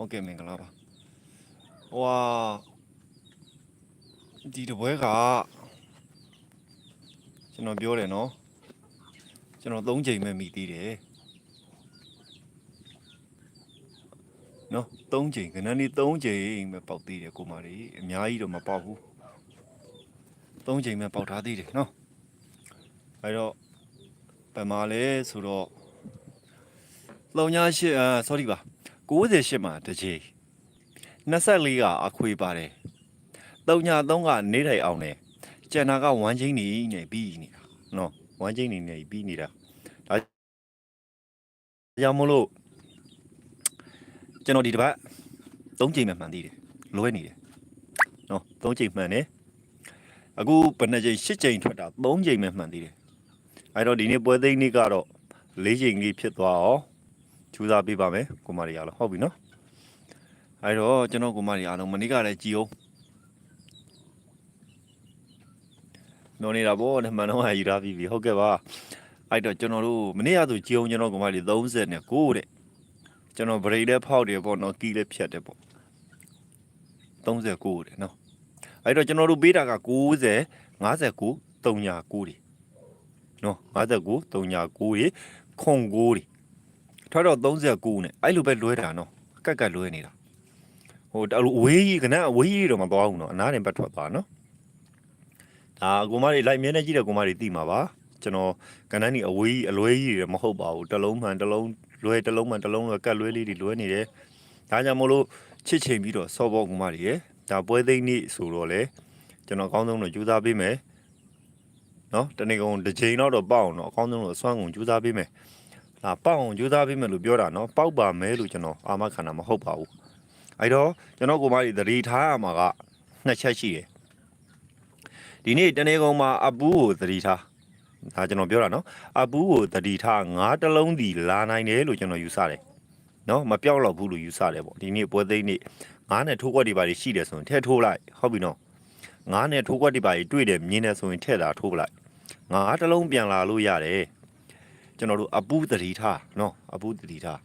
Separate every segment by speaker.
Speaker 1: ဟုတ်ကဲ့မင်္ဂလာပါဟိုဟာဒီတပွဲကကျွန်တော်ပြောတယ်နော်ကျွန်တော်၃ချိန်ပဲမိသေးတယ်နော်၃ချိန်ခဏနေ၃ချိန်ပဲပေါက်သေးတယ်ကိုမလေးအများကြီးတော့မပေါက်ဘူး၃ချိန်ပဲပေါက်ထားသေးတယ်နော်အဲတော့ပမာလဲဆိုတော့လုံညာရှိအာ sorry ပါ 68မှာတစ်ချိန်24ကအခွေပါတယ်3ည3ကနေထိုင်အောင်တယ်ကျန်တာက1ချင်းနေနေပြီးနေတာနော်1ချင်းနေနေပြီးနေတာဒါကြောင့်မလို့ကျွန်တော်ဒီတစ်ပတ်3ချိန်မှမှန်သေးတယ်လွဲနေတယ်နော်3ချိန်မှန်တယ်အခုဘယ်နှချိန်8ချိန်ထွက်တာ3ချိန်မှမှန်သေးတယ်အဲ့တော့ဒီနေ့ပွဲသိမ်းနေ့ကတော့4ချိန်ကြီးဖြစ်သွားအောင် ကြိုးစားပေးပါမယ်ကိုမရီအားလုံးဟုတ်ပြီနော်အဲတော့ကျွန်တော်ကိုမရီအားလုံးမနေ့ကလည်းကြည်အောင်နော်နေတာဗောနမန်တော့ယူထားပြီးပြီဟုတ်ကဲ့ပါအဲ့တော့ကျွန်တော်တို့မနေ့ကဆိုကြည်အောင်ကျွန်တော်ကိုမရီ30နဲ့9တဲ့ကျွန်တော်ဗရိတ်လည်းဖောက်တယ်ပေါ့နော်ကီးလည်းဖြတ်တယ်ပေါ့39တဲ့နော်အဲ့တော့ကျွန်တော်တို့ပေးတာက90 59 39တွေနော်59 39တွေခွန်9တွေ ထွက်တော့39နဲ့အဲ့လိုပဲလွဲတာနော်ကက်ကက်လွဲနေတာဟိုအဲ့လိုအဝေးကြီးကနအဝေးကြီးတော့မသွားဘူးနော်အနားတင်ပတ်ထွက်သွားနော်ဒါကိုမတွေလိုက်မြဲနေကြည့်တဲ့ကိုမတွေသိမှာပါကျွန်တော်ကနန်းนี่အဝေးကြီးအလွဲကြီးတွေမဟုတ်ပါဘူးတစ်လုံးမှန်တစ်လုံးလွဲတစ်လုံးမှန်တစ်လုံးလွဲကက်လွဲလေးတွေလွဲနေတယ်ဒါကြောင့်မလို့ချစ်ချိန်ပြီးတော့စောဘောကိုမတွေရယ်ဒါပွဲသိမ်းနေ့ဆိုတော့လေကျွန်တော်အကောင်းဆုံးတော့ကြိုးစားပေးမယ်နော်တနေ့ကုန်တစ်ချိန်တော့တော့ပေါ့အောင်တော့အကောင်းဆုံးတော့အစွမ်းကုန်ကြိုးစားပေးမယ် ဒါပေါက်အောင်ကြိုးစားပေးမယ်လို့ပြောတာနော်ပေါက်ပါမယ်လို့ကျွန်တော်အာမခံတာမဟုတ်ပါဘူးအဲ့တော့ကျွန်တော်ကိုမကြီးသတိထားရမှာကနှစ်ချက်ရှိတယ်ဒီနေ့တနေ့ကုန်မှာအပူးကိုသတိထားဒါကျွန်တော်ပြောတာနော်အပူးကိုသတိထားငါးတစ်လုံးဒီလာနိုင်တယ်လို့ကျွန်တော်ယူဆတယ်နော်မပြောက်တော့ဘူးလို့ယူဆတယ်ပေါ့ဒီနေ့ပွဲသိမ်းနေ့ငါးနဲ့ထိုးကွက်တွေပါရှိတယ်ဆိုရင်ထည့်ထိုးလိုက်ဟုတ်ပြီနော်ငါးနဲ့ထိုးကွက်တွေပါတွေ့တယ်မြင်တယ်ဆိုရင်ထည့်တာထိုးပလိုက်ငါးတစ်လုံးပြန်လာလို့ရတယ် ကျွန်တော်တို့အပူးတတိထားနော်အပူးတတိထား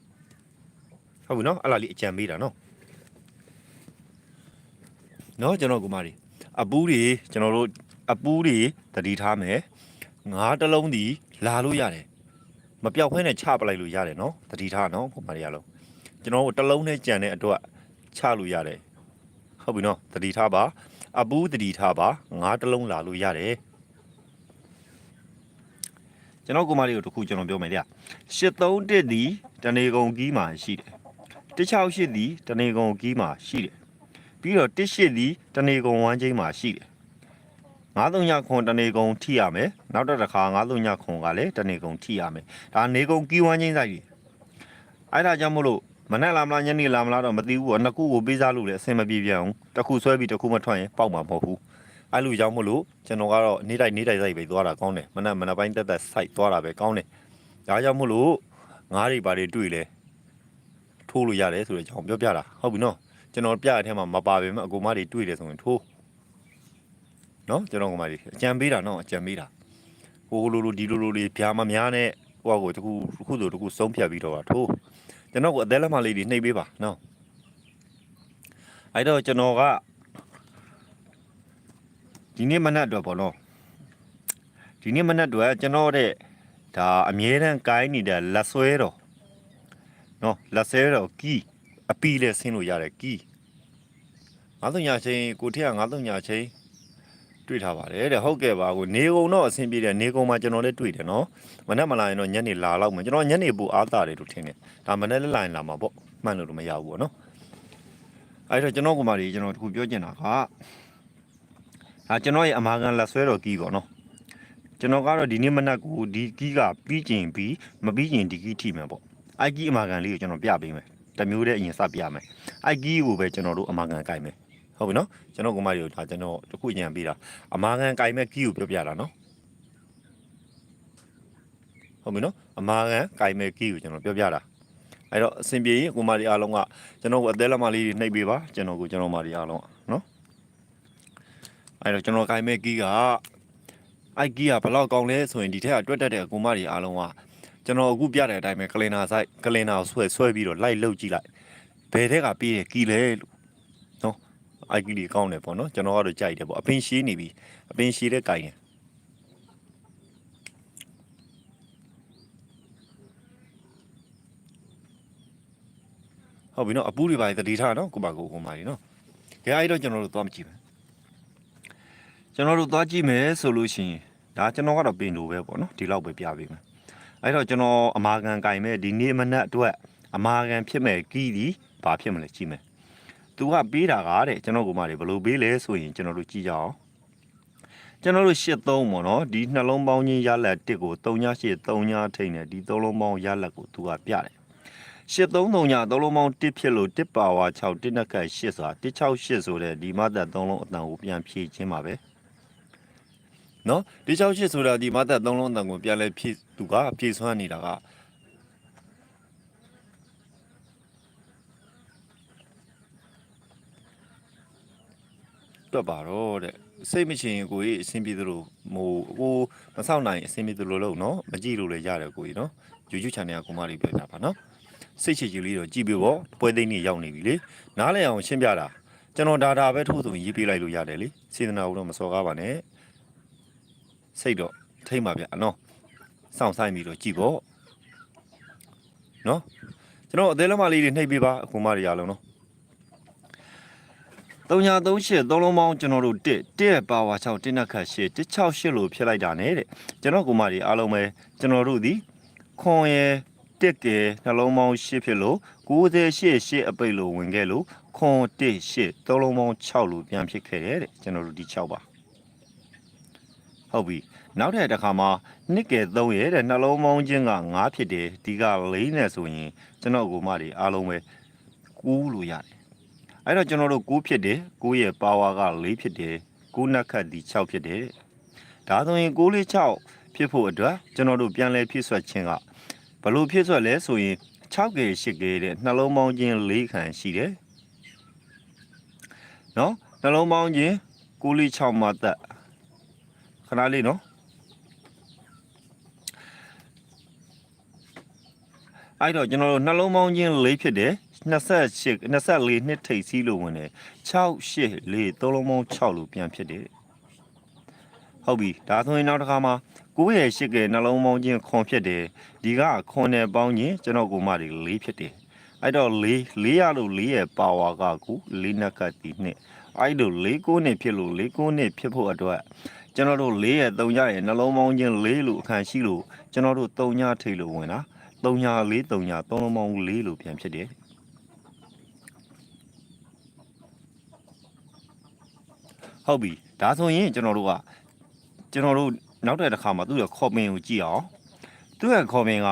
Speaker 1: ဟုတ်ပြီနော်အဲ့လာလေးအကြံပေးတာနော်နော်ကျွန်တော်ကူမကြီးအပူးတွေကျွန်တော်တို့အပူးတွေတတိထားမယ်ငါးတစ်လုံးဒီလာလို့ရတယ်မပြောက်ခွဲနဲ့ချပလိုက်လို့ရတယ်နော်တတိထားနော်ကူမကြီးရလုံးကျွန်တော်တို့တစ်လုံးနဲ့ကြံတဲ့အတွက်ချလို့ရတယ်ဟုတ်ပြီနော်တတိထားပါအပူးတတိထားပါငါးတစ်လုံးလာလို့ရတယ် ကျွန်တော်ကိုမလေးကိုတစ်ခုကျွန်တော်ပြောမယ်ဗျ831ဒီတနေကုန်ကီးမှာရှိတယ်168ဒီတနေကုန်ကီးမှာရှိတယ်ပြီးတော့18ဒီတနေကုန်ဝမ်းချင်းမှာရှိတယ်939ခွန်တနေကုန်ထိရမယ်နောက်တစ်ခါ939ခွန်ကလည်းတနေကုန်ထိရမယ်ဒါနေကုန်ကီးဝမ်းချင်းဆိုင်ကြီးအဲ့ဒါကြောင့်မို့လို့မနဲ့လာမလားညနေလာမလားတော့မသိဘူးပေါ့နှစ်ခုကိုပေးစားလို့လည်းအဆင်မပြေပြန်အောင်တစ်ခုဆွဲပြီးတစ်ခုမထွက်ရင်ပေါက်မှာမဟုတ်ဘူး အဲ့လိုကြောင့်မလို့ကျွန်တော်ကတော့နေ့တိုင်းနေ့တိုင်းစိုက်ပဲသွားတာကောင်းတယ်မနက်မနက်ပိုင်းတက်တက်စိုက်သွားတာပဲကောင်းတယ်ဒါကြောင့်မလို့ငားတွေပါတွေတွေ့လဲထိုးလို့ရတယ်ဆိုတဲ့အကြောင်းပြောပြတာဟုတ်ပြီနော်ကျွန်တော်ပြတဲ့အထက်မှာမပါပေမဲ့အကူမတွေတွေ့တယ်ဆိုရင်ထိုးနော်ကျွန်တော်ကမတွေအကြံပေးတာနော်အကြံပေးတာဟိုလိုလိုဒီလိုလိုလေးဖြာမများနဲ့ဟိုကိုတခုတခုဆိုတခုစုံးဖြတ်ပြီးတော့ထိုးကျွန်တော်ကအသေးလက်မလေးတွေနှိပ်ပေးပါနော်အဲ့တော့ကျွန်တော်က ဒီနေ့မနက်အတွက်ပေါ့နော်ဒီနေ့မနက်အတွက်ကျွန်တော်တဲ့ဒါအမြဲတမ်းကိုင်းနေတဲ့လက်ဆွဲတော်နော်လက်ဆွဲတော်ကီးအပီလဲဆင်းလို့ရတယ်ကီး900ညာချင်းကိုထက်900ညာချင်းတွေ့ထားပါတယ်တဲ့ဟုတ်ကဲ့ပါကိုနေကုံတော့အဆင်ပြေတယ်နေကုံမှာကျွန်တော်လည်းတွေ့တယ်နော်မနက်မလာရင်တော့ညနေလာတော့မယ်ကျွန်တော်ညနေပူအားတာတယ်လို့ထင်တယ်ဒါမနက်လည်းလာရင်လာမှာပေါ့မှန်လို့တော့မရဘူးပေါ့နော်အဲ့တော့ကျွန်တော်ကမှဒီကျွန်တော်တခုပြောချင်တာက ဒါကျွန်တော်ရဲ့အမာခံလက်ဆွဲတော်ကီးပေါ့နော်ကျွန်တော်ကတော့ဒီနေ့မနက်ကိုဒီကီးကပြီးကျင်ပြီးမပြီးကျင်ဒီကီးထိမယ်ပေါ့အိုက်ကီးအမာခံလေးကိုကျွန်တော်ပြပေးမယ်တစ်မျိုးတည်းအရင်စပြမယ်အိုက်ကီးကိုပဲကျွန်တော်တို့အမာခံကြိုက်မယ်ဟုတ်ပြီနော်ကျွန်တော်ကမရီကိုဒါကျွန်တော်တခုညံပေးတာအမာခံကြိုက်မဲ့ကီးကိုပြောပြတာနော်ဟုတ်ပြီနော်အမာခံကြိုက်မဲ့ကီးကိုကျွန်တော်ပြောပြတာအဲ့တော့အဆင်ပြေရင်ကိုမရီအားလုံးကကျွန်တော်ကိုအသေးလက်မလေးနှိပ်ပေးပါကျွန်တော်ကိုကျွန်တော်မရီအားလုံးကနော် အဲ့တော့ကျွန်တော်ကိုင်မဲ့ကီးကအိုက်ကီးကဘယ်လောက်ကောင်းလဲဆိုရင်ဒီထက်ကတွက်တက်တဲ့အကူမတွေအားလုံးကကျွန်တော်အခုပြတဲ့အတိုင်းပဲကလင်နာဆိုင်ကလင်နာကိုဆွဲဆွဲပြီးတော့လိုက်လှုပ်ကြည့်လိုက်ဘယ်တဲ့ကပေးတယ်ကီလဲလို့နော်အိုက်ကီလေးကောင်းတယ်ပေါ့နော်ကျွန်တော်ကတော့ကြိုက်တယ်ပေါ့အပင်ရှည်နေပြီအပင်ရှည်တဲ့ကြိုင်တယ်ဟုတ်ပြီနော်အပူတွေပါတတိထားနော်ကိုပါကိုကိုမာကြီးနော်ကြအဲ့တော့ကျွန်တော်တို့သွားမကြည့်မယ် ကျွန်တော်တို့သွားကြည့်မယ်ဆိုလို့ရှိရင်ဒါကျွန်တော်ကတော့ပင်လို့ပဲပေါ့နော်ဒီလောက်ပဲပြပေးမယ်အဲ့တော့ကျွန်တော်အမာကန်ကင်မဲ့ဒီနေ့မနက်အတွက်အမာကန်ဖြစ်မဲ့ကီးဒီဘာဖြစ်မလဲကြည့်မယ်သူကပေးတာကတဲ့ကျွန်တော်ကမှတွေဘယ်လိုပေးလဲဆိုရင်ကျွန်တော်တို့ကြည့်ကြအောင်ကျွန်တော်တို့ရှစ်သုံးပေါ့နော်ဒီနှလုံးပေါင်းချင်းရလက်တစ်ကို3ည8 3ညထိန်နဲ့ဒီသုံးလုံးပေါင်းရလက်ကိုသူကပြတယ်ရှစ်သုံးသုံးညသုံးလုံးပေါင်း1ဖြစ်လို့1ပါဝါ6 1နှက်ခတ်8ဆိုတာ168ဆိုတဲ့ဒီမသက်သုံးလုံးအတန်ကိုပြန်ဖြည့်ခြင်းပါပဲ နော်ဒီ68ဆိုတာဒီမသက်သုံးလုံးအတန်ကိုပြန်လဲဖြည့်သူကဖြည့်ဆွမ်းနေတာကတွက်ပါတော့တဲ့စိတ်မချင်ရင်ကိုကြီးအဆင်ပြေသလိုဟိုကိုမဆောက်နိုင်အဆင်ပြေသလိုလုပ်နော်မကြည့်လို့လည်းရတယ်ကိုကြီးနော် YouTube channel ကကိုမလေးပြောပြပါနော်စိတ်ချကြည်လေးတော့ကြည့်ပြပေါ့ပွဲသိမ်းနေရောက်နေပြီလေနားလည်အောင်ရှင်းပြတာကျွန်တော်ဒါတာပဲထို့ဆိုရင်ရေးပေးလိုက်လို့ရတယ်လေစေတနာဘူးတော့မစော်ကားပါနဲ့ စိတ်တော့ထိမ့်ပါဗျာနော်စောင့်ဆိုင်ပြီးတော့ကြည့်ပေါ့နော်ကျွန်တော်အသေးလက်မလေးတွေနှိပ်ပေးပါအကူမတွေရအောင်နော်338သုံးလုံးပေါင်းကျွန်တော်တို့1 1ပါဝါ6 1နှက်ခတ်8 168လို့ဖြစ်လိုက်တာ ਨੇ တဲ့ကျွန်တော်ကူမတွေအားလုံးပဲကျွန်တော်တို့ဒီခွန်ရယ်တစ်ကယ်နှလုံးပေါင်း8ဖြစ်လို့98 8အပိတ်လို့ဝင်ခဲ့လို့ခွန်1 8သုံးလုံးပေါင်း6လို့ပြန်ဖြစ်ခဲ့တယ်တဲ့ကျွန်တော်တို့ဒီ6ပါ ဟုတ်ပြီနောက်တဲ့တစ်ခါမှာနှစ်ကယ်3ရဲ့တဲ့နှလုံးပေါင်းချင်းက9ဖြစ်တယ်ဒီက4နဲ့ဆိုရင်ကျွန်တော်ကူမတွေအားလုံးပဲ9လို့ရတယ်အဲ့တော့ကျွန်တော်တို့9ဖြစ်တယ်9ရဲ့ပါဝါက4ဖြစ်တယ်9နှက်ခတ်ဒီ6ဖြစ်တယ်ဒါဆိုရင်9လေး6ဖြစ်ဖို့အတွက်ကျွန်တော်တို့ပြန်လဲဖြည့်ဆွတ်ခြင်းကဘလို့ဖြည့်ဆွတ်လဲဆိုရင်6ကဲ8ကဲတဲ့နှလုံးပေါင်းချင်း4ခန့်ရှိတယ်နော်နှလုံးပေါင်းချင်း9လေး6မှာတက် ခဏလေးနော်အဲ့တော့ကျွန်တော်တို့နှလုံးပေါင်းချင်း4ဖြစ်တယ်28 24နှစ်ထိပ်စီးလို့ဝင်တယ်6 8 4သုံးလုံးပေါင်း6လို့ပြန်ဖြစ်တယ်ဟုတ်ပြီဒါဆိုရင်နောက်တစ်ခါမှာ9ရဲ့8ကဲနှလုံးပေါင်းချင်းခွန်ဖြစ်တယ်ဒီကခွန်နဲ့ပေါင်းချင်းကျွန်တော်ကိုမတွေ4ဖြစ်တယ်အဲ့တော့4 4ရလို့4ရဲ့ပါဝါကကူ4နှက်ကတီနှစ်အဲ့လို4 9နဲ့ဖြစ်လို့4 9နဲ့ဖြစ်ဖို့အတွက် ကျွန်တော်တို့4ရဲ့3ရရဲ့နှလုံးပေါင်းချင်း4လို့အခန့်ရှိလို့ကျွန်တော်တို့3ညထိပ်လို့ဝင်တာ3ည4 3ည3လုံးပေါင်း4လို့ပြန်ဖြစ်တယ်ဟုတ်ပြီဒါဆိုရင်ကျွန်တော်တို့ကကျွန်တော်တို့နောက်တဲ့တစ်ခါမှာသူ့ရဲ့ခေါ်ပင်ကိုကြည့်အောင်သူ့ရဲ့ခေါ်ပင်က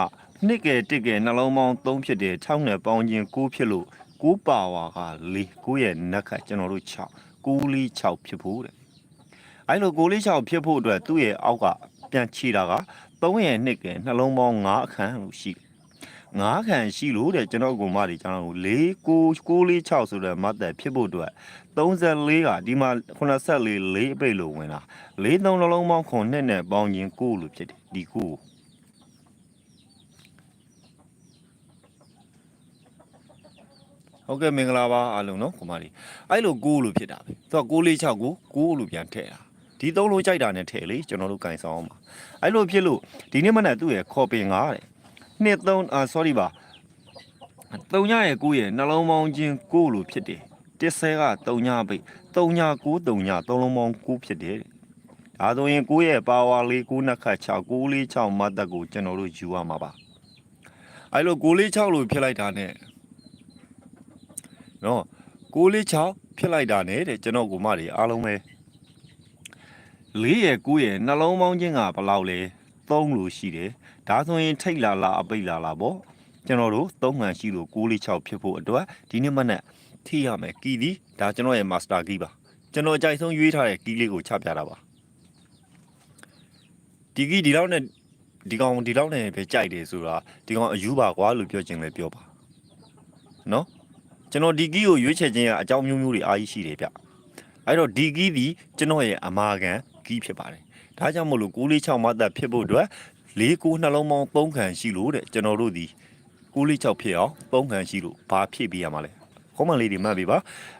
Speaker 1: နှစ်ကယ်တစ်ကယ်နှလုံးပေါင်း3ဖြစ်တယ်6နဲ့ပေါင်းခြင်း9ဖြစ်လို့9ပါဝါက4 9ရဲ့နက်ခတ်ကျွန်တော်တို့6 9လေး6ဖြစ်ဖို့တဲ့ အဲ့လို9လေး6ဖြစ်ဖို့အတွက်သူ့ရဲ့အောက်ကပြန်ခြေတာက3ရဲ့နှစ်ကယ်နှလုံးပေါင်း5အခန်းလို့ရှိတယ်ငါးခံရှိလို့တဲ့ကျွန်တော်ကမတွေကျွန်တော်4 9 9လေး6ဆိုတဲ့မတ်သက်ဖြစ်ဖို့အတွက်34ကဒီမှာ84 4အပိတ်လို့ဝင်တာ4 3နှလုံးပေါင်း9နဲ့နဲ့ပေါင်းရင်9လို့ဖြစ်တယ်ဒီ9ဟုတ်ကဲ့မင်္ဂလာပါအားလုံးနော်ခမကြီးအဲ့လို9လို့ဖြစ်တာပဲသူက6လေး6ကို9လို့ပြန်ထည့်တာ ဒီသုံးလို့ကြိုက်တာနဲ့ထည့်လေကျွန်တော်တို့ကင်ဆောင်အောင်ပါအဲ့လိုဖြစ်လို့ဒီနေ့မနက်သူ့ရဲ့ခေါ်ပင်9တဲ့နှစ်3အာ sorry ပါ3ညရဲ့9ရဲ့နှလုံးပေါင်းချင်း9လို့ဖြစ်တယ်တစ်ဆဲက3ညပိတ်3ည9 3ည3လုံးပေါင်း9ဖြစ်တယ်ဒါဆိုရင်9ရဲ့ပါဝါလေး9နှစ်ခတ်6 9လေး6မတ်တက်ကိုကျွန်တော်တို့ယူရမှာပါအဲ့လို9လေး6လို့ဖြစ်လိုက်တာ ਨੇ နော်9လေး6ဖြစ်လိုက်တာ ਨੇ တဲ့ကျွန်တော်ကမတွေအားလုံးပဲ 4ရဲ့9ရဲ့နှလုံးပေါင်းချင်းကဘယ်လောက်လဲ3လို့ရှိတယ်ဒါဆိုရင်ထိတ်လာလာအပိတ်လာလာပေါ့ကျွန်တော်တို့3မှန်ရှိလို့6လေး6ဖြစ်ဖို့အတွက်ဒီနေ့မနက်ထိရမယ်ကီဒီဒါကျွန်တော်ရဲ့ master key ပါကျွန်တော်အကြိုက်ဆုံးရွေးထားတဲ့ကီလေးကိုချပြတာပါဒီကီဒီလောက်နဲ့ဒီကောင်ဒီလောက်နဲ့ပဲကြိုက်တယ်ဆိုတာဒီကောင်အယူပါကွာလို့ပြောချင်လဲပြောပါနော်ကျွန်တော်ဒီကီကိုရွေးချယ်ခြင်းကအကြောင်းမျိုးမျိုးတွေအားကြီးရှိတယ်ဗျအဲ့တော့ဒီကီဒီကျွန်တော်ရဲ့အမာခံ ကီဖြစ်ပါတယ်ဒါကြောင့်မို့လို့646မသက်ဖြစ်ဖို့အတွက်၄ကိုနှလုံးပေါင်း3ခန့်ရှိလို့တဲ့ကျွန်တော်တို့ဒီ646ဖြစ်အောင်3ခန့်ရှိလို့ဘာဖြည့်ပေးရမှာလဲခေါင်းမလေးတွေမှတ်ပေးပါ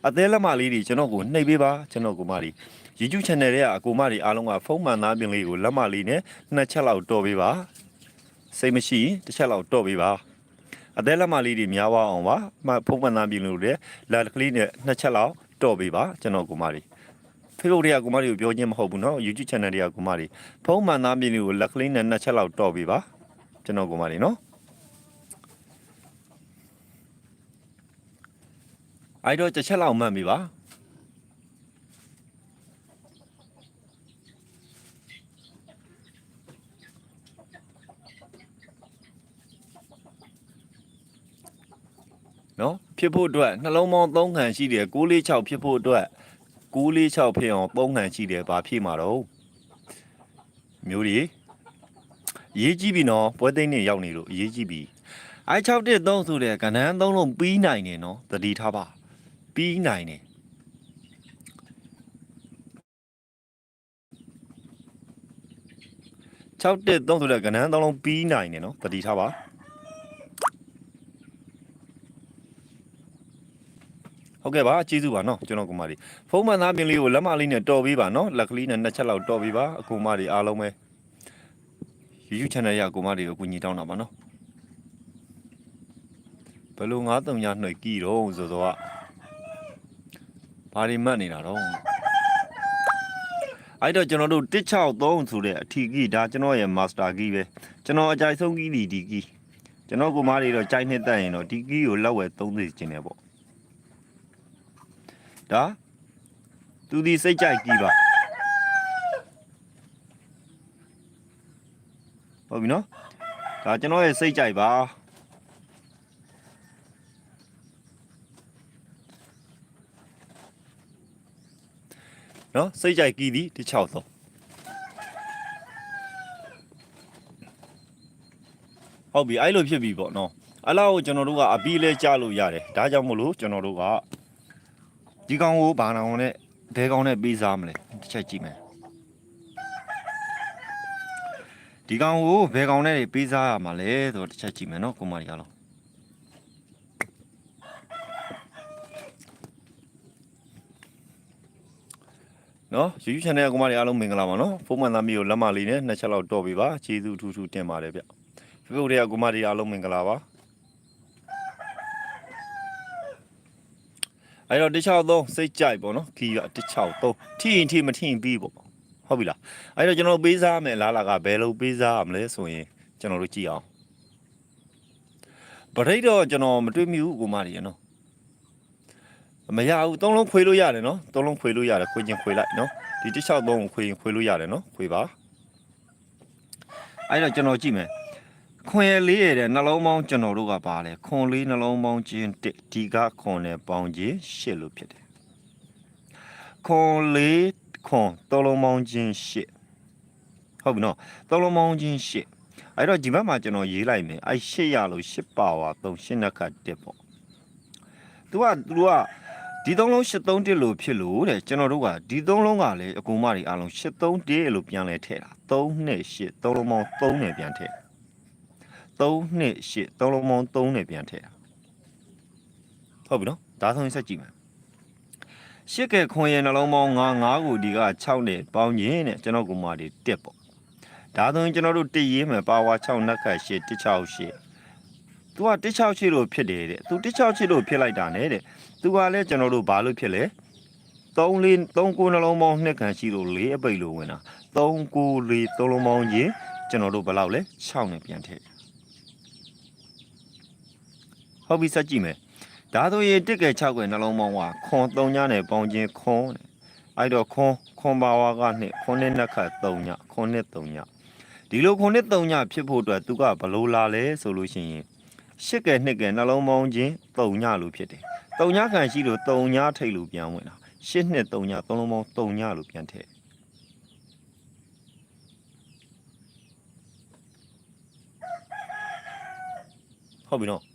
Speaker 1: အသေးလက်မလေးတွေကျွန်တော်ကိုနှိပ်ပေးပါကျွန်တော်ကိုမတွေ YouTube channel ရဲ့အကူမတွေအားလုံးကဖုန်းမှန်သားပြင်လေးကိုလက်မလေးနဲ့နှစ်ချက်လောက်တော့ပေးပါစိတ်မရှိရင်တစ်ချက်လောက်တော့ပေးပါအသေးလက်မလေးတွေများသွားအောင်ပါမှဖုန်းမှန်သားပြင်လို့လည်းလက်ကလေးနဲ့နှစ်ချက်လောက်တော့ပေးပါကျွန်တော်ကိုမတွေ Facebook တွေကကိုမတွေကိုပြောချင်းမဟုတ်ဘူးเนาะ YouTube channel တွေကကိုမတွေဖုန်းမှန်သားပြင်လေးကိုလက်ကလေးနဲ့နှစ်ချက်လောက်တော့ပေးပါကျွန်တော်ကိုမတွေเนาะအဲ့တော့တစ်ချက်လောက်မှတ်မိပါ နော်ဖြစ်ဖို့အတွက်နှလုံးပေါင်း3ခန့်ရှိတယ်646ဖြစ်ဖို့အတွက် 646ဖြစ်အောင်3ခန့်ရှိတယ်ဘာဖြစ်မှာတော့မျိုးတွေရေးကြည့်ပြီနော်ပွဲသိမ်းနေရောက်နေလို့ရေးကြည့်ပြီအဲ613 ဆိုတဲ့ကဏ္ဍ3လုံးပြီးနိုင်တယ်နော်သတိထားပါပြီးနိုင်တယ်613ဆိုတဲ့ကဏ္ဍ3လုံးပြီးနိုင်တယ်နော်သတိထားပါ ဟုတ်ကဲ့ပါကျေးဇူးပါနော်ကျွန်တော်ကူမလေးဖုန်းမှန်သားပြင်လေးကိုလက်မလေးနဲ့တော်ပေးပါနော်လက်ကလေးနဲ့နှစ်ချက်လောက်တော်ပေးပါအကူမလေးအားလုံးပဲ YouTube channel ရအကူမလေးကိုကူညီတောင်းတာပါနော်ဘယ်လို9တုံညာနှွေကြည့်တော့ဆိုတော့ဘာတွေမှတ်နေတာတော့အဲ့တော့ကျွန်တော်တို့163ဆိုတဲ့အထီကြီးဒါကျွန်တော်ရဲ့ master key ပဲကျွန်တော်အကြိုက်ဆုံး key ဒီဒီ key ကျွန်တော်ကူမလေးတော့ကြိုက်နှစ်တက်ရင်တော့ဒီ key ကိုလောက်ဝယ်သုံးသိကျင်တယ်ပေါ့ ဒါသူဒီစိတ်ကြိုက်ကြီးပါဟုတ်ပြီနော်ဒါကျွန်တော်ရဲ့စိတ်ကြိုက်ပါနော်စိတ်ကြိုက်ကြီးသည်တစ်ချောက်သုံးဟုတ်ပြီအဲ့လိုဖြစ်ပြီပေါ့နော်အဲ့လောက်ကိုကျွန်တော်တို့ကအပီးလဲကြားလို့ရတယ်ဒါကြောင့်မို့လို့ကျွန်တော်တို့က ဒီကောင်ကိုဘာနာကောင်နဲ့ဘဲကောင်နဲ့ပေးစားမလဲတစ်ချက်ကြည့်မယ်ဒီကောင်ကိုဘဲကောင်နဲ့ပေးစားရမှာလဲဆိုတော့တစ်ချက်ကြည့်မယ်နော်ကိုမကြီးအားလုံးနော် YouTube channel ကကိုမကြီးအားလုံးမင်္ဂလာပါနော်ဖုန်းမှန်သားမျိုးလက်မလေးနဲ့နှစ်ချက်လောက်တော့ပေးပါကျေးဇူးထူးထူးတင်ပါတယ်ဗျ Facebook တွေကကိုမကြီးအားလုံးမင်္ဂလာပါ အဲ့တော့163စိတ်ကြိုက်ပေါ့နော်ခီးက163ထိရင်ထိမထိရင်ပြီးပေါ့ဟုတ်ပြီလားအဲ့တော့ကျွန်တော်ပေးစားမယ်လားလာကဘယ်လိုပေးစားရမလဲဆိုရင်ကျွန်တော်တို့ကြည့်အောင်ပရိတ်တော့ကျွန်တော်မတွေ့မိဘူးကိုမကြီးရနော်မရဘူးသုံးလုံးခွေလို့ရတယ်နော်သုံးလုံးခွေလို့ရတယ်ခွေချင်းခွေလိုက်နော်ဒီ163ကိုခွေရင်ခွေလို့ရတယ်နော်ခွေပါအဲ့တော့ကျွန်တော်ကြည့်မယ် ခွန်ရလေးရတဲ့နှလုံးပေါင်းကျွန်တော်တို့ကပါလဲခွန်လေးနှလုံးပေါင်းချင်းတစ်ဒီကခွန်နဲ့ပေါင်းချင်းရှစ်လို့ဖြစ်တယ်ခွန်လေးခွန်သုံးလုံးပေါင်းချင်းရှစ်ဟုတ်ပြီနော်သုံးလုံးပေါင်းချင်းရှစ်အဲ့တော့ဒီဘက်မှာကျွန်တော်ရေးလိုက်မယ်အဲ့ရှစ်ရလို့ရှစ်ပါဝါသုံးရှစ်နှက်ကတစ်ပေါ့သူကသူကဒီသုံးလုံး83လို့ဖြစ်လို့တဲ့ကျွန်တော်တို့ကဒီသုံးလုံးကလည်းအကူမတွေအားလုံး83လို့ပြန်လဲထည့်တာ3နဲ့8သုံးလုံးပေါင်း3နဲ့ပြန်ထည့် 3နှစ်8သုံးလုံးပေါင်း3နဲ့ပြန်ထည့်တာဟုတ်ပြီနော်ဒါဆိုရင်ဆက်ကြည့်မယ်ရှစ်ကဲခွန်ရင်နှလုံးပေါင်း9 9ကိုဒီက6နဲ့ပေါင်းရင်တဲ့ကျွန်တော်ကမာတွေတက်ပေါ့ဒါဆိုရင်ကျွန်တော်တို့တရေးမယ်ပါဝါ6နှက်ခတ်8 168သူက168လို့ဖြစ်တယ်တဲ့သူ168လို့ဖြစ်လိုက်တာနဲ့တဲ့သူကလည်းကျွန်တော်တို့ဘာလို့ဖြစ်လဲ3လေး3ကိုနှလုံးပေါင်းနှစ်ခန့်ရှိလို့4အပိတ်လို့ဝင်တာ3ကို4 3လုံးပေါင်းချင်းကျွန်တော်တို့ဘယ်လောက်လဲ6နဲ့ပြန်ထည့် ဟုတ်ပြီစက်ကြည့်မယ်ဒါဆိုရင်တစ်ကဲ6ကွယ်နှလုံးပေါင်းကခွန်3ညနဲ့ပေါင်းချင်းခွန်တဲ့အဲ့တော့ခွန်ခွန်ပါဝါကနှစ်ခွန်နဲ့နှစ်ခတ်3ညခွန်နဲ့3ညဒီလိုခွန်နဲ့3ညဖြစ်ဖို့အတွက်သူကဘလို့လာလဲဆိုလို့ရှိရင်ရှစ်ကဲနှစ်ကဲနှလုံးပေါင်းချင်း3ညလို့ဖြစ်တယ်3ညခံရှိလို့3ညထိတ်လို့ပြန်ဝင်တာရှစ်နှစ်3ည3လုံးပေါင်း3ညလို့ပြန်ထည့်ဟုတ်ပြီနော်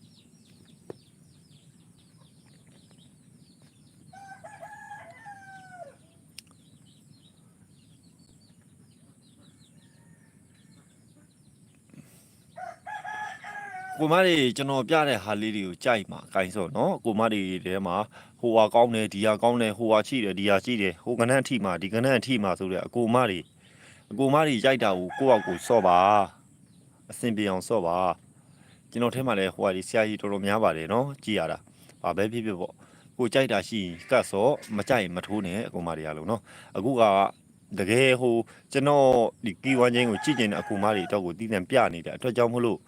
Speaker 1: ကိုမတွေကျွန်တော်ပြတဲ့ဟာလေးတွေကိုကြိုက်မှာဂိုင်းစောနော်ကိုမတွေထဲမှာဟိုဟာကောင်းတယ်ဒီဟာကောင်းတယ်ဟိုဟာရှိတယ်ဒီဟာရှိတယ်ဟိုကနန်းအထိမှာဒီကနန်းအထိမှာဆိုတဲ့အကိုမတွေအကိုမတွေကြိုက်တာကိုကိုယ့်အောက်ကိုစော့ပါအဆင်ပြေအောင်စော့ပါကျွန်တော်ထဲမှာလည်းဟိုဟာဒီဆရာကြီးတော်တော်များပါတယ်နော်ကြည်ရတာဘာပဲဖြစ်ဖြစ်ပေါ့ကိုကြိုက်တာရှိရင်ကတ်စော့မကြိုက်ရင်မထိုးနဲ့အကိုမတွေကလို့နော်အခုကတကယ်ဟိုကျွန်တော်ဒီကီဝမ်ချင်းကိုကြည့်ကျင်တဲ့အကူမတွေတော့ကိုတည်တံပြနေတဲ့အတွက်ကြောင့်မလို့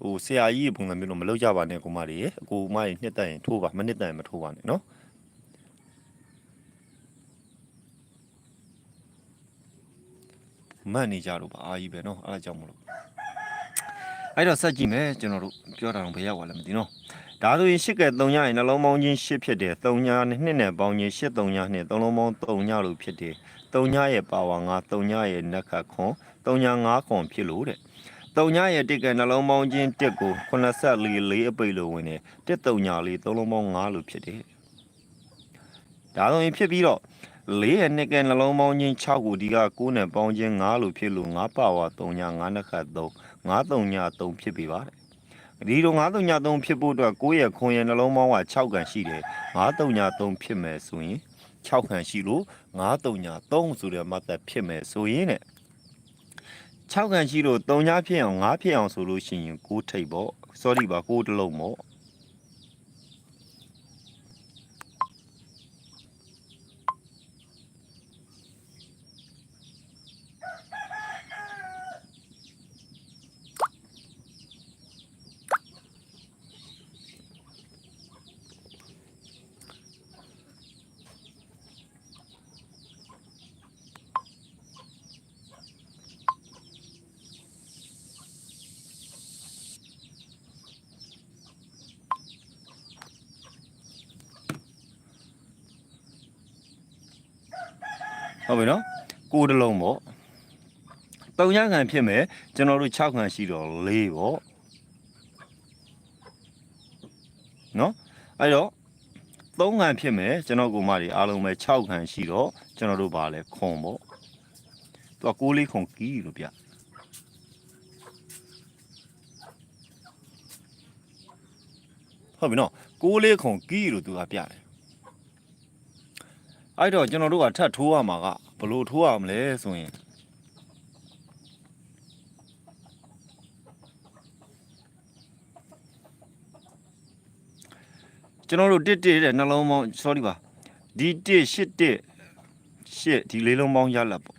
Speaker 1: ဟိုဆရာကြီးရဲ့ပုံစံမျိုးတော့မလုပ်ကြပါနဲ့ကိုမတွေရဲ့အကိုမတွေနှစ်သက်ရင်ထိုးပါမနှစ်သက်ရင်မထိုးပါနဲ့နော်မတ်နေကြတော့ပါအာကြီးပဲနော်အားကြောင့်မလို့အဲ့တော့ဆက်ကြည့်မယ်ကျွန်တော်တို့ပြောတာတော့ဘယ်ရောက်သွားလဲမသိနော်ဒါဆိုရင်ရှစ်ကဲ3ညရင်နှလုံးပေါင်းချင်းရှစ်ဖြစ်တယ်3ညနဲ့နှစ်နဲ့ပေါင်းချင်းရှစ်3ညနဲ့3လုံးပေါင်း3ညလို့ဖြစ်တယ်3ညရဲ့ပါဝါ9 3ညရဲ့နက်ခတ်ခွန်3ည9ခွန်ဖြစ်လို့တဲ့ တုံညရဲ့တစ်ကနှလုံးပေါင်းချင်းတစ်ကို84လေးအပိတ်လို့ဝင်တယ်တစ်တုံညာလေးသုံးလုံးပေါင်း5လို့ဖြစ်တယ်ဒါဆိုရင်ဖြစ်ပြီးတော့လေးရဲ့နှစ်ကနှလုံးပေါင်းချင်း6ကိုဒီက9နဲ့ပေါင်းချင်း5လို့ဖြစ်လို့5ပါဝါ3ည5နှစ်ခတ်3 5တုံညာ3ဖြစ်ပြီပါတယ်ဒီတော့5တုံညာ3ဖြစ်ဖို့အတွက်9ရဲ့ခွန်ရဲ့နှလုံးပေါင်းက6ကန်ရှိတယ်5တုံညာ3ဖြစ်မယ်ဆိုရင်6ခံရှိလို့5တုံညာ3ဆိုတဲ့မှတ်သက်ဖြစ်မယ်ဆိုရင်တဲ့ 6ကန်ရှိလို့3ညဖြစ်အောင်5ဖြစ်အောင်ဆိုလို့ရှိရင်6ထိပ်ပေါ့ sorry ပါ6တစ်လုံးပေါ့ ပြီနော်6တစ်လုံးပေါ့3ညကန်ဖြစ်မယ်ကျွန်တော်တို့6ကန်ရှိတော့4ပေါ့နော်အဲ့တော့3ကန်ဖြစ်မယ်ကျွန်တော်ကိုမတွေအားလုံးပဲ6ကန်ရှိတော့ကျွန်တော်တို့ဗာလဲခွန်ပေါ့သူက6လေးခွန်ကီးလို့ပြဟုတ်ပြီနော်6လေးခွန်ကီးလို့သူကပြတယ်အဲ့တော့ကျွန်တော်တို့ကထပ်ထိုးရမှာက ဘလို့ထိုးရမလဲဆိုရင်ကျွန်တော်တို့တစ်တစ်တဲ့နှလုံးပေါင်း sorry ပါဒီတစ်ရှစ်တစ်ရှစ်ဒီလေးလုံးပေါင်းရလာပေါ့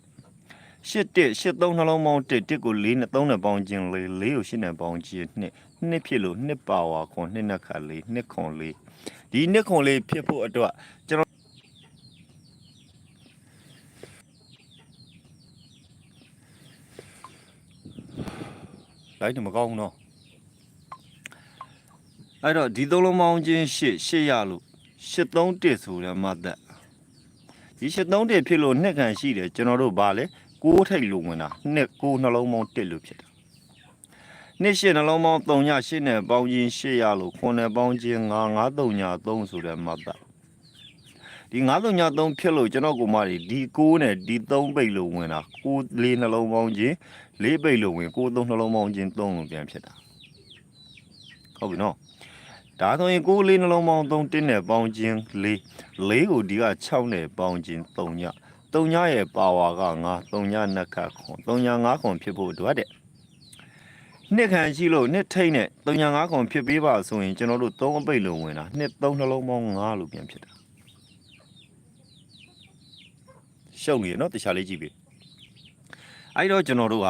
Speaker 1: ရှစ်တစ်ရှစ်သုံးနှလုံးပေါင်းတစ်တစ်ကို၄နဲ့၃နဲ့ပေါင်းခြင်းလေးလေးကိုရှစ်နဲ့ပေါင်းခြင်းနှစ်နှစ်ဖြစ်လို့နှစ်ပါဝါခွန်နှစ်နှစ်ခါလေးနှစ်ခွန်လေးဒီနှစ်ခွန်လေးဖြစ်ဖို့အတွက်ကျွန်တော် လိုက်တယ်မကောင်းဘူးနော်အဲ့တော့ဒီသုံးလုံးပေါင်းချင်းရှစ်ရှစ်ရလို့ရှစ်သုံးတစ်ဆိုတဲ့မှတ်သက်ဒီရှစ်သုံးတစ်ဖြစ်လို့နှစ်ကန်ရှိတယ်ကျွန်တော်တို့ဗာလဲကိုးထိတ်လို့ဝင်တာနှစ်ကိုးနှလုံးပေါင်းတစ်လို့ဖြစ်တာနှစ်ရှစ်နှလုံးပေါင်း3ညရှစ်နဲ့ပေါင်းချင်းရှစ်ရလို့ခုနှစ်ပေါင်းချင်း9 9 3ည3ဆိုတဲ့မှတ်သက်ဒီ9 3ည3ဖြစ်လို့ကျွန်တော်ကိုမကြီးဒီ6နဲ့ဒီ3ပိတ်လို့ဝင်တာ6လေးနှလုံးပေါင်းချင်း လေးပိတ်လို့ဝင်ကိုသုံးနှလုံးပေါင်းချင်းသုံးလို့ပြန်ဖြစ်တာဟုတ်ပြီနော်ဒါဆိုရင်ကိုလေးနှလုံးပေါင်းသုံးတင်းနဲ့ပေါင်းချင်းလေးလေးကိုဒီက6နဲ့ပေါင်းချင်း3ည3ညရဲ့ပါဝါက9 3ညနှစ်ခတ်ခွန်3ည9ခွန်ဖြစ်ဖို့အတွက်တဲ့နှစ်ခံရှိလို့နှစ်ထိတ်နဲ့3ည9ခွန်ဖြစ်ပေးပါဆိုရင်ကျွန်တော်တို့3အပိတ်လို့ဝင်တာနှစ်3နှလုံးပေါင်း9လို့ပြန်ဖြစ်တာရှုပ်နေရနော်တခြားလေးကြည့်ပြီ အဲ့တော့ကျွန်တော်တို့က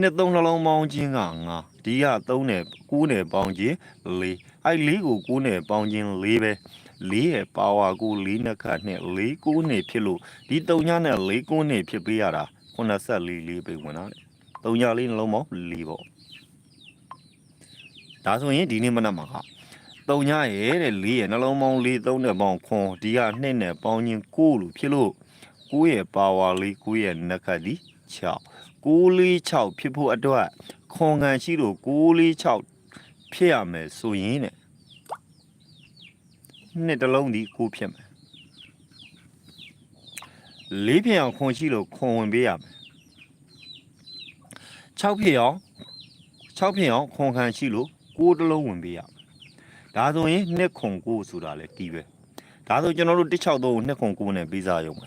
Speaker 1: နှစ်သုံးနှလုံးပေါင်းခြင်းက9ဒီက3နဲ့9နဲ့ပေါင်းခြင်း4အဲ့4ကို9နဲ့ပေါင်းခြင်း4ပဲ4ရဲ့ပါဝါကို4နှစ်ခါနဲ့4 9နဲ့ဖြစ်လို့ဒီ3ညနဲ့4 9နဲ့ဖြစ်ပေးရတာ84လေးပဲဝင်တာ3ညလေးနှလုံးပေါင်း4ပေါ့ဒါဆိုရင်ဒီနေ့မနက်မှာက3ညရဲ့တဲ့4ရဲ့နှလုံးပေါင်း4 3နဲ့ပေါင်းခွန်ဒီက2နဲ့ပေါင်းခြင်း9လို့ဖြစ်လို့9ရဲ့ပါဝါလေး9ရဲ့နှစ်ခါဒီ6 646ဖြစ်ဖို့အတွက်ခွန်ကန်ရှိလို့646ဖြစ်ရမယ်ဆိုရင်တဲ့နှစ်တစ်လုံးဒီ9ဖြစ်မယ်လေးဖြစ်အောင်ခွန်ရှိလို့ခွန်ဝင်ပေးရမယ်6ဖြစ်အောင်6ဖြစ်အောင်ခွန်ကန်ရှိလို့9ကိုတစ်လုံးဝင်ပေးရဒါဆိုရင်နှစ်ခွန်ကိုဆိုတာလေတီးပဲဒါဆိုကျွန်တော်တို့163ကိုနှစ်ခွန်ကိုနဲ့ပေးစားရုံပဲ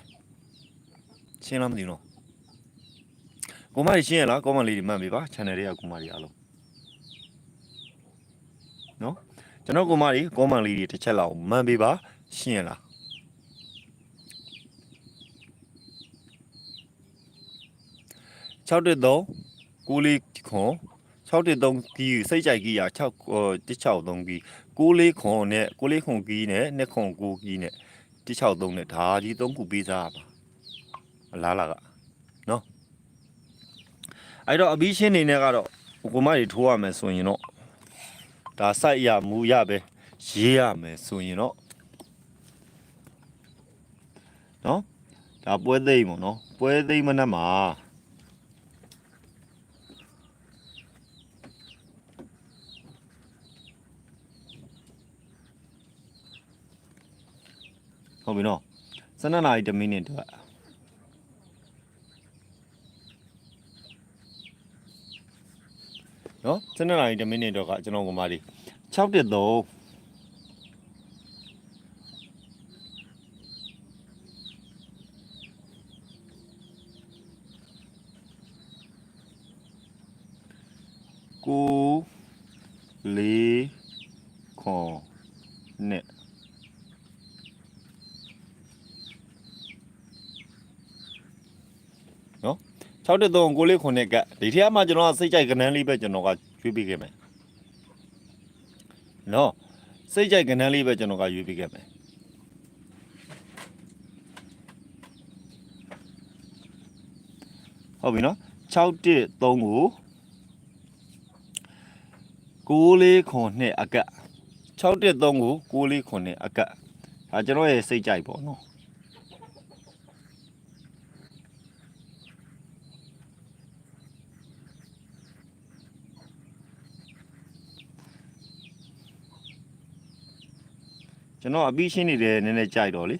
Speaker 1: ရှင်းလားမသိဘူးနော် ကိုမကြီးရှင်းရလားကောမလေးတွေမှတ်ပေးပါ channel တွေကကိုမကြီးအားလုံးနော်ကျွန်တော်ကိုမကြီးကောမလေးတွေတစ်ချက်လောက်မှတ်ပေးပါရှင်းရလား613ကိုလေးခွန်613ကီးစိတ်ကြိုက်ကြီးอ่ะ6 163ကီး6လေးခွန်နဲ့6လေးခွန်ကီးနဲ့2ခွန်9ကီးနဲ့163နဲ့ဒါကြီး3ခုပေးစားပါအလားလာကနော် အဲ့တော့အဘိရှင်းနေနဲ့ကတော့ကိုမကြီးထိုးရမယ်ဆိုရင်တော့ဒါစိုက်ရမူရပဲရေးရမယ်ဆိုရင်တော့နော်ဒါပွဲသိမ့်ပေါ့နော်ပွဲသိမ့်မနဲ့မှာဟုတ်ပြီနော်12နာရီ1မိနစ်တော့ နော်12နာရီ1မိနစ်တော့ကကျွန်တော်ကမာဒီ6တက်3ကိုလေးခွန်နဲ့ 6တက်3ကိုလေးခွန်နဲ့ကတ်ဒီထက်မှကျွန်တော်ကစိတ်ကြိုက်ကနန်းလေးပဲကျွန်တော်ကရွေးပေးခဲ့မယ်နော်စိတ်ကြိုက်ကနန်းလေးပဲကျွန်တော်ကရွေးပေးခဲ့မယ်ဟုတ်ပြီနော်6တက်3ကိုကိုလေးခွန်နဲ့အကတ်6တက်3ကိုကိုလေးခွန်နဲ့အကတ်ဒါကျွန်တော်ရဲ့စိတ်ကြိုက်ပေါ့နော် ကျွန်တော်အပြီးရှင်းနေတယ်နည်းနည်းကြိုက်တော့လေ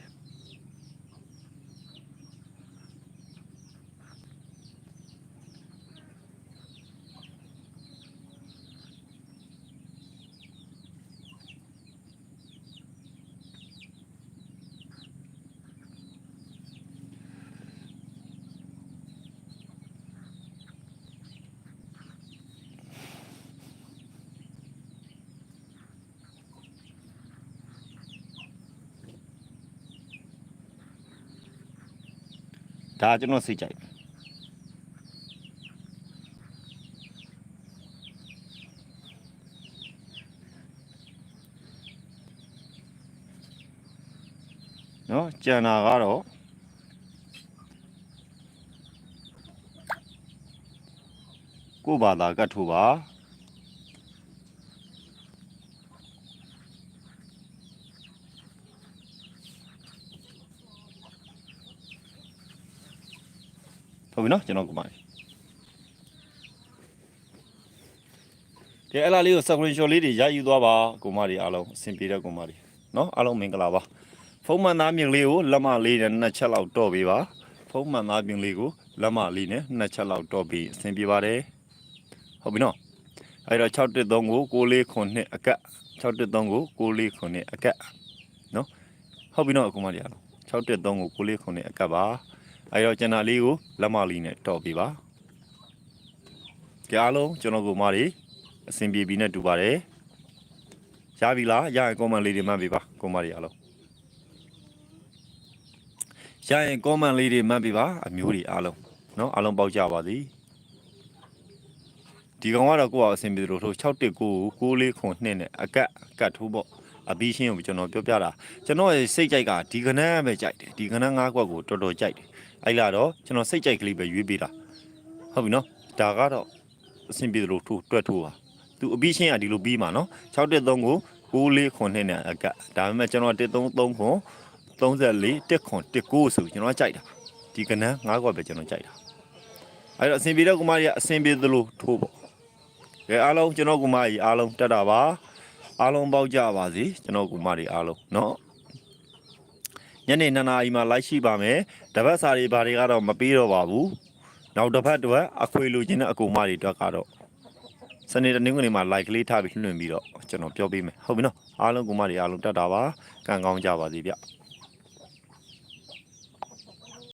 Speaker 1: ဒါကျွန်တော်စိတ်ကြိုက်နော်ကျန်တာကတော့ကိုယ့်ဘာသာကတ်ထိုးပါ ဟုတ်ပြီနော်ကျွန်တော်ကမာဒီကဲအဲ့လာလေးကို screenshot လေးတွေရယူသွားပါကိုမတွေအားလုံးအဆင်ပြေတဲ့ကိုမတွေနော်အားလုံးမင်္ဂလာပါဖုန်းမှန်သားမြင်လေးကိုလက်မလေးနဲ့နှစ်ချက်လောက်တော့ပေးပါဖုန်းမှန်သားမြင်လေးကိုလက်မလေးနဲ့နှစ်ချက်လောက်တော့ပြီးအဆင်ပြေပါတယ်ဟုတ်ပြီနော်အဲ့တော့613ကို6လေးခွန်နှစ်အကတ်613ကို6လေးခွန်နှစ်အကတ်နော်ဟုတ်ပြီနော်ကိုမတွေအားလုံး613ကို6လေးခွန်နှစ်အကတ်ပါ အဲ့တော့ကျန်တာလေးကိုလက်မလေးနဲ့တော့ပေးပါကြအားလုံးကျွန်တော်ကိုမတွေအဆင်ပြေပြီနဲ့တူပါတယ်ရပြီလားရရင် comment လေးတွေမှတ်ပေးပါကိုမတွေအားလုံးရရင် comment လေးတွေမှတ်ပေးပါအမျိုးတွေအားလုံးเนาะအားလုံးပေါက်ကြပါသည်ဒီကောင်ကတော့ကိုယ့်အအဆင်ပြေလို့ထိုး6တက်ကို6လေးခွန်နှစ်နဲ့အကတ်အကတ်ထိုးပေါ့ အပြီးရှင်းကိုကျွန်တော်ပြောပြတာကျွန်တော်ရဲ့စိတ်ကြိုက်ကဒီကနန်းပဲကြိုက်တယ်ဒီကနန်း၅ခွက်ကိုတော်တော်ကြိုက်တယ်အဲ့လာတော့ကျွန်တော်စိတ်ကြိုက်ကလေးပဲရွေးပေးတာဟုတ်ပြီနော်ဒါကတော့အဆင်ပြေလို့ထိုးတွက်ထိုးပါသူအပြီးရှင်းကဒီလိုပြီးမှာနော်6တက်3ကို6လေးခွန်နှစ်နဲ့အကတ်ဒါပေမဲ့ကျွန်တော်1 3 3ခွန်34တက်ခွန်တက်9ဆိုကျွန်တော်ကြိုက်တာဒီကနန်း၅ခွက်ပဲကျွန်တော်ကြိုက်တာအဲ့တော့အဆင်ပြေတဲ့ကုမာကြီးကအဆင်ပြေသလိုထိုးပေါ့ကဲအားလုံးကျွန်တော်ကုမာကြီးအားလုံးတက်တာပါ အားလုံးပေါက်ကြပါစေကျွန်တော်ကုမာကြီးအားလုံးเนาะညနေ2နာရီမှာလိုက်ရှိပါမယ်တပတ်စာတွေဘာတွေကတော့မပေးတော့ပါဘူးနောက်တစ်ပတ်တစ်ပတ်အခွေလိုချင်တဲ့အကူမတွေအတွက်ကတော့ စနေတနင်္ဂနွေမှာ like ကလေးထားပြီးလွှင့်ပြီးတော့ကျွန်တော်ပြောပေးမယ်ဟုတ်ပြီနော်အားလုံးကမတွေအားလုံးတက်တာပါကံကောင်းကြပါစေဗျ